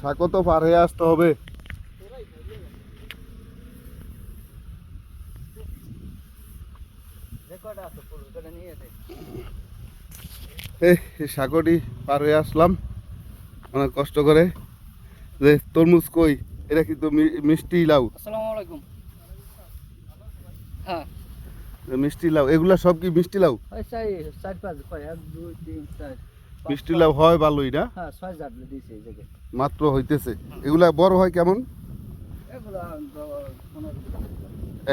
সাঁকো তো পার হয়ে আসতে হবে। এই সাঁকোটি পার হয়ে আসলাম। অনেক কষ্ট করে। যে তরমুজ কই? এটা কিন্তু মিষ্টি লাউ। আসসালামু আলাইকুম। হ্যাঁ। মিষ্টি লাউ। এগুলা সব কি মিষ্টি লাউ? চার পাঁচ এক দুই তিন চার। মিষ্টি ছয়। লাউ হয় ভালোই না? হ্যাঁ মাত্র হইতেছে। এগুলা বড় হয় কেমন?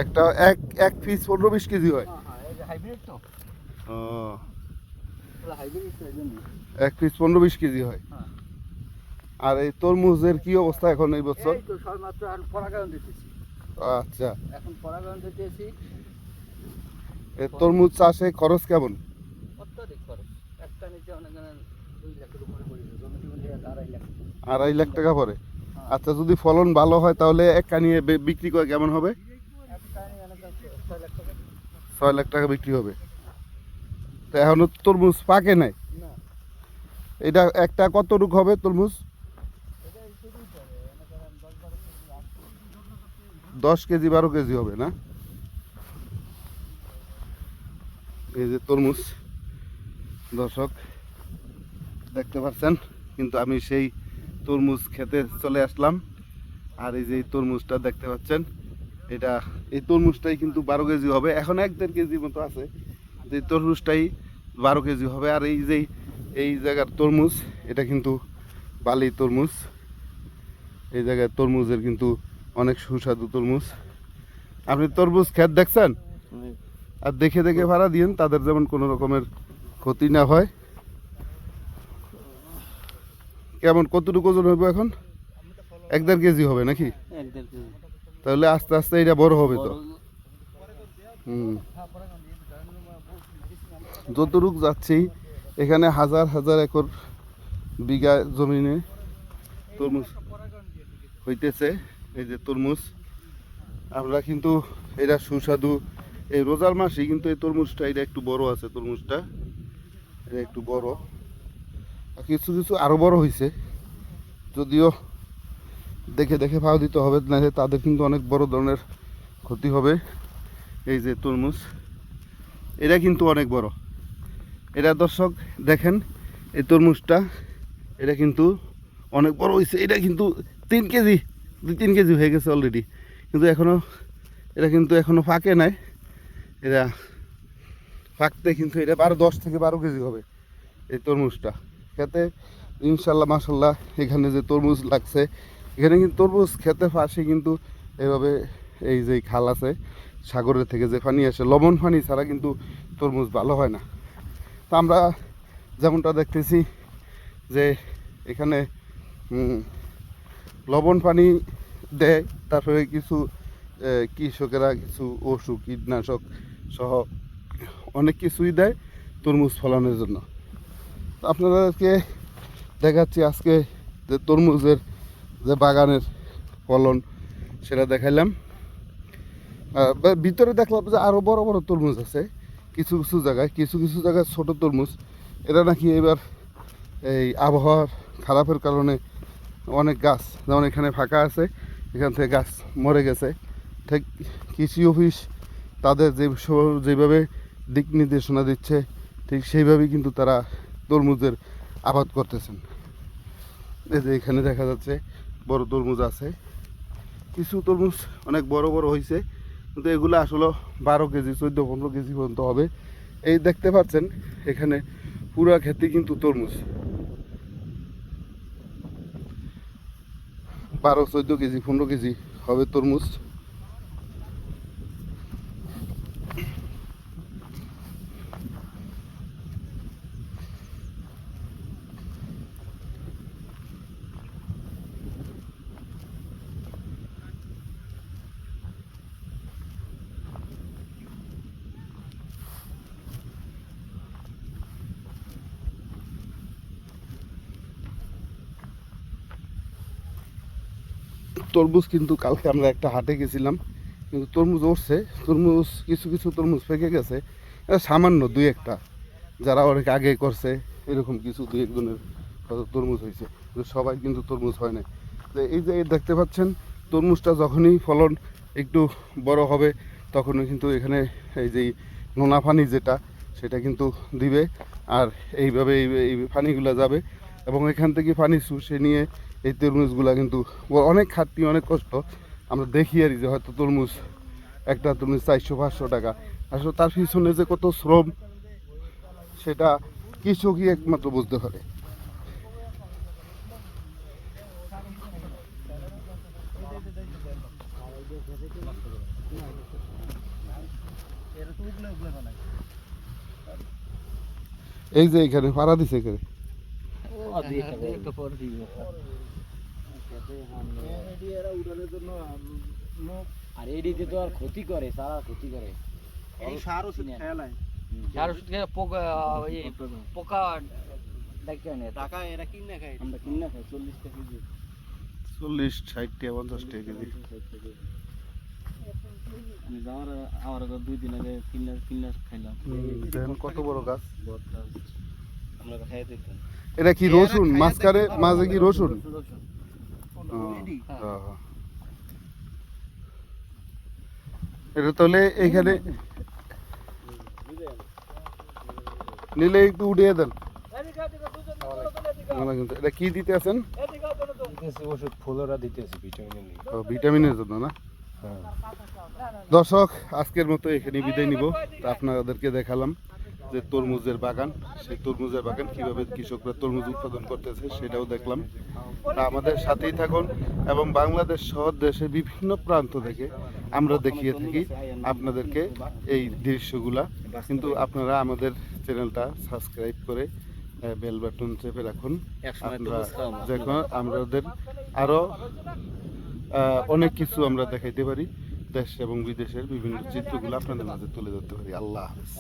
একটা এক এক পিস পনেরো বিশ কেজি হয়? হ্যাঁ হ্যাঁ এক পিস পনেরো বিশ কেজি হয়? আর এই তরমুজের কি অবস্থা এখন এই বছর? আচ্ছা। এখন তরমুজ চাষে খরচ কেমন? আড়াই লাখ টাকা হ্যাঁ। আচ্ছা যদি ফলন ভালো হয় তাহলে এক কানিয়ে বিক্রি করে কেমন হবে? ছয় লাখ টাকা বিক্রি হবে। তো এখনও তরমুজ পাকে নাই? এটা একটা কত রুক হবে তরমুজ? দশ কেজি, বারো কেজি হবে না? এই যে তরমুজ। দর্শক, দেখতে পাচ্ছেন? কিন্তু আমি সেই তরমুজ খেতে চলে আসলাম। আর এই যে এই তরমুজটা দেখতে পাচ্ছেন এটা এই তরমুজটাই কিন্তু বারো কেজি হবে এখন এক দেড় কেজি মতো আছে। যে তরমুজটাই বারো কেজি হবে আর এই যে এই জায়গার তরমুজ এটা কিন্তু বালি তরমুজ। এই জায়গায় তরমুজের কিন্তু অনেক সুস্বাদু তরমুজ। আপনি তরমুজ খেত দেখছেন? আর দেখে দেখে ভাড়া দিয়েন তাদের যেমন কোনো রকমের ক্ষতি না হয়। কেমন কতটুকু ওজন হবে এখন? এক দেড় কেজি হবে নাকি? তাহলে আস্তে আস্তে এটা বড় হবে তো। হুম। যতটুক যাচ্ছি এখানে হাজার হাজার একর বিঘা জমিনে তরমুজ হইতেছে এই যে তরমুজ। আমরা কিন্তু এটা সুস্বাদু। এই রোজার মাসেই কিন্তু এই তরমুজটা এটা একটু বড় আছে তরমুজটা। এটা একটু বড়। কিছু কিছু আরও বড় হয়েছে যদিও দেখে দেখে ভাও দিতে হবে, নাহলে তাদের কিন্তু অনেক বড় ধরনের ক্ষতি হবে। এই যে তরমুজ এটা কিন্তু অনেক বড়। এটা দর্শক দেখেন, এই তরমুজটা এটা কিন্তু অনেক বড় হয়েছে এটা কিন্তু তিন কেজি, দুই তিন কেজি হয়ে গেছে অলরেডি কিন্তু এখনও এটা কিন্তু এখনও ফাঁকে নাই। এটা ফাঁকতে কিন্তু এটা বারো, দশ থেকে বারো কেজি হবে এই তরমুজটা। খেতে, ইনশাল্লাহ মাসাল্লাহ এখানে যে তরমুজ লাগছে, এখানে কিন্তু তরমুজ খেতে পাশে কিন্তু এভাবে এই যে খাল আছে, সাগরের থেকে যে পানি আসে, লবণ পানি ছাড়া কিন্তু তরমুজ ভালো হয় না। তা আমরা যেমনটা দেখতেছি যে এখানে লবণ পানি দেয়, তারপরে কিছু কৃষকেরা কিছু ওষুধ, কীটনাশক সহ অনেক কিছুই দেয় তরমুজ ফলানোর জন্য। আপনাদেরকে দেখাচ্ছি আজকে যে তরমুজের যে বাগানের ফলন, সেটা দেখাইলাম। ভিতরে দেখলাম যে আরও বড় বড় তরমুজ আছে, কিছু কিছু জায়গায়, কিছু কিছু জায়গায় ছোট তরমুজ। এটা নাকি এবার এই আবহাওয়ার খারাপের কারণে অনেক গাছ, যেমন এখানে ফাঁকা আছে, এখান থেকে গাছ মরে গেছে। ঠিক কৃষি অফিস তাদের যে যেভাবে দিক নির্দেশনা দিচ্ছে, ঠিক সেইভাবেই কিন্তু তারা তরমুজের আবাদ করতেছেন। এই যে এখানে দেখা যাচ্ছে বড় তরমুজ আছে। কিছু তরমুজ অনেক বড় বড় হয়েছে কিন্তু এগুলো আসলে বারো কেজি, চোদ্দ, পনেরো কেজি পর্যন্ত হবে। এই দেখতে পাচ্ছেন, এখানে পুরা ক্ষেত্রে কিন্তু তরমুজ। বারো, চোদ্দ কেজি, পনেরো কেজি হবে তরমুজ। তরমুজ কিন্তু কালকে আমরা একটা হাটে গেছিলাম। কিন্তু তরমুজ উঠছে তরমুজ, কিছু কিছু তরমুজ পেকে গেছে। সামান্য দুই একটা। যারা অনেক আগে করছে, এরকম কিছু দুই একজনের তরমুজ হয়েছে। সবাই কিন্তু তরমুজ হয় না তো এই যে দেখতে পাচ্ছেন, তরমুজটা যখনই ফলন একটু বড় হবে, তখনই কিন্তু এখানে এই যে নোনা পানি যেটা, সেটা কিন্তু দিবে। আর এইভাবে এই পানিগুলো যাবে। এবং এখান থেকে পানি শুষে নিয়ে এই তরমুজগুলা কিন্তু অনেক খাটনি অনেক কষ্ট। আমরা দেখি আর যে হয়তো তরমুজ, একটা তরমুজ চারশো, পাঁচশো টাকা। আসলে তার পিছনে যে কত শ্রম, সেটা কৃষকই একমাত্র বুঝতে পারে। এই যে এখানে ভাড়া দিছে এখানে। আর এডিতে তো আর ক্ষতি করে সারা ক্ষতি করে। সার ওষুধ খেলায় সার ওষুধ খেয়ে পোকা ওই পোকা আনে। টাকা এরা কিনে খায়। আমরা কিনে খাই চল্লিশ টাকা কেজি। চল্লিশ ষাট টাকা পঞ্চাশ টাকা কেজি। আমি যাওয়ার আমার আগে দুই দিন আগে কিনে কিনে খাইলাম। দেখেন কত বড় গাছ। আমরা খাই দেখতাম এটা কি রসুন? মাঝখানে মাঝে কি রসুন। হ্যাঁ, হ্যাঁ। এটা তাহলে এখানে নিলে একটু উঠিয়ে দেন। এটা কি দিতে আছেন? ওষুধ ফুলরা দিতেছে ভিটামিন ও, ভিটামিনের জন্য না? হ্যাঁ। দর্শক আজকের মতো এখানে বিদায় নিব। তা আপনাদেরকে দেখালাম। যে তরমুজের বাগান সেই তরমুজের বাগান কীভাবে কৃষকরা তরমুজ উৎপাদন করতেছে সেটাও দেখলাম। তা আমাদের সাথেই থাকুন এবং বাংলাদেশ সহ দেশের বিভিন্ন প্রান্ত থেকে আমরা দেখিয়ে থাকি আপনাদেরকে এই দৃশ্যগুলা। কিন্তু আপনারা আমাদের চ্যানেলটা সাবস্ক্রাইব করে বেল বাটন চেপে রাখুন। আমরা যখন আমাদের আরও আহ, অনেক কিছু আমরা দেখাইতে পারি দেশ এবং বিদেশের বিভিন্ন চিত্রগুলো আপনাদের মাঝে তুলে ধরতে পারি। আল্লাহ হাফেজ।